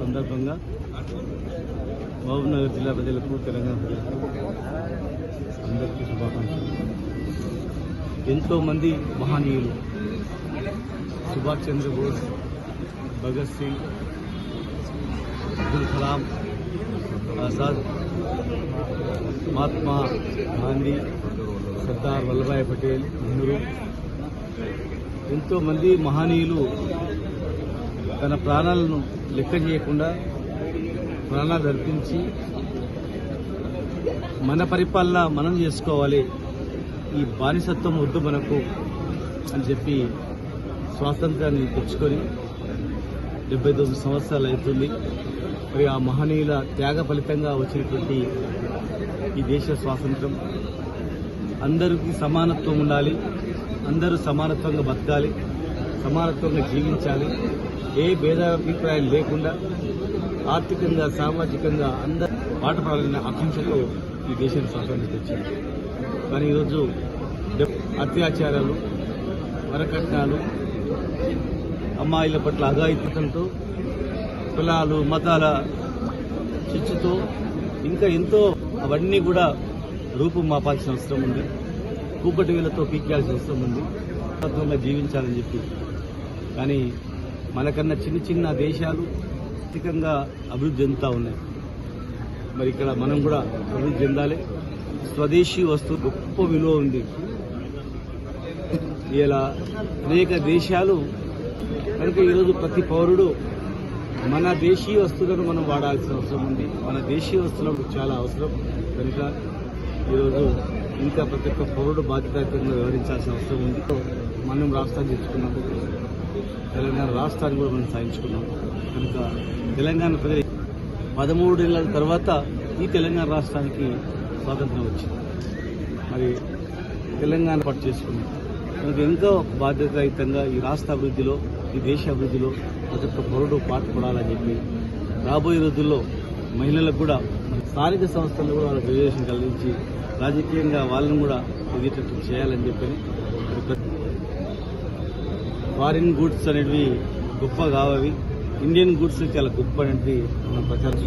సందర్భంగా మహబూబ్నగర్ జిల్లా ప్రజలకు తెలంగాణ ప్రజలకు అందరికీ శుభాకాంక్షలు. ఎంతోమంది మహనీయులు సుభాష్ చంద్రబోస్ భగత్ సింగ్ అబ్దుల్ కలాం ఆజాద్ మహాత్మా గాంధీ సర్దార్ వల్లభాయ్ పటేల్ నెహ్రూ. ఎంతోమంది మహనీయులు తన ప్రాణాలను లెక్క చేయకుండా ప్రాణాలు అర్పించి మన పరిపాలన మనం చేసుకోవాలి. ఈ బానిసత్వం వద్దు మనకు అని చెప్పి స్వాతంత్రాన్ని తెచ్చుకొని డెబ్బై తొమ్మిది సంవత్సరాలు అవుతుంది. మరి ఆ మహనీయుల త్యాగ ఫలితంగా వచ్చినటువంటి ఈ దేశ స్వాతంత్రం. అందరికీ సమానత్వం ఉండాలి. అందరూ సమానత్వంగా బతకాలి. సమానత్వంగా జీవించాలి. ఏ భేదాభిప్రాయం లేకుండా ఆర్థికంగా సామాజికంగా అందరూ పాటుపడాలనే ఆకాంక్షతో ఈ దేశాన్ని స్వాతంత్రం తెచ్చింది కానీ ఈరోజు అత్యాచారాలు వరకట్నాలు అమ్మాయిల పట్ల అఘాయిత్యంతో కులాలు మతాల చిచ్చుతో ఇంకా ఎంతో అవన్నీ కూడా రూపం మాపాల్సిన అవసరం ఉంది. కూపటి వేలతో పీకేయాల్సిన అవసరం ఉంది. జీవించాలని చెప్పి కానీ మనకన్నా చిన్న చిన్న దేశాలు ఆర్థికంగా అభివృద్ధి చెందుతూ ఉన్నాయి. మరి ఇక్కడ మనం కూడా అభివృద్ధి చెందాలి. స్వదేశీ వస్తువు గొప్ప విలువ ఉంది. ఇలా అనేక దేశాలు కనుక ఈరోజు ప్రతి పౌరుడు మన దేశీయ వస్తువులను మనం వాడాల్సిన అవసరం ఉంది. మన దేశీయ వస్తువులకు చాలా అవసరం. కనుక ఈరోజు ఇంకా ప్రతి ఒక్క పౌరుడు బాధ్యతాయుతంగా వ్యవహరించాల్సిన అవసరం ఉంది. మనం రాష్ట్రాన్ని తెచ్చుకున్నాం తెలంగాణ రాష్ట్రాన్ని కూడా మనం సాధించుకున్నాం. కనుక తెలంగాణ ప్రజలు పదమూడేళ్ళ తర్వాత ఈ తెలంగాణ రాష్ట్రానికి స్వాతంత్రం వచ్చింది. మరి తెలంగాణ పాటు చేసుకున్నాం. కనుక ఎంతో బాధ్యతాయుతంగా ఈ రాష్ట్ర అభివృద్ధిలో ఈ దేశ అభివృద్ధిలో ప్రతి ఒక్క పౌరుడు పాటుపడాలని చెప్పి రాబోయే రోజుల్లో మహిళలకు కూడా స్థానిక సంస్థలు కూడా వాళ్ళకి రిజర్వేషన్ కలిగించి రాజకీయంగా వాళ్ళని కూడా ఎదిగేటట్టు చేయాలని చెప్పి ప్రతి- ఫారిన్ గూడ్స్ అనేటివి గొప్ప కావవి. ఇండియన్ గూడ్స్ చాలా గొప్ప అనేటివి మనం ప్రచారం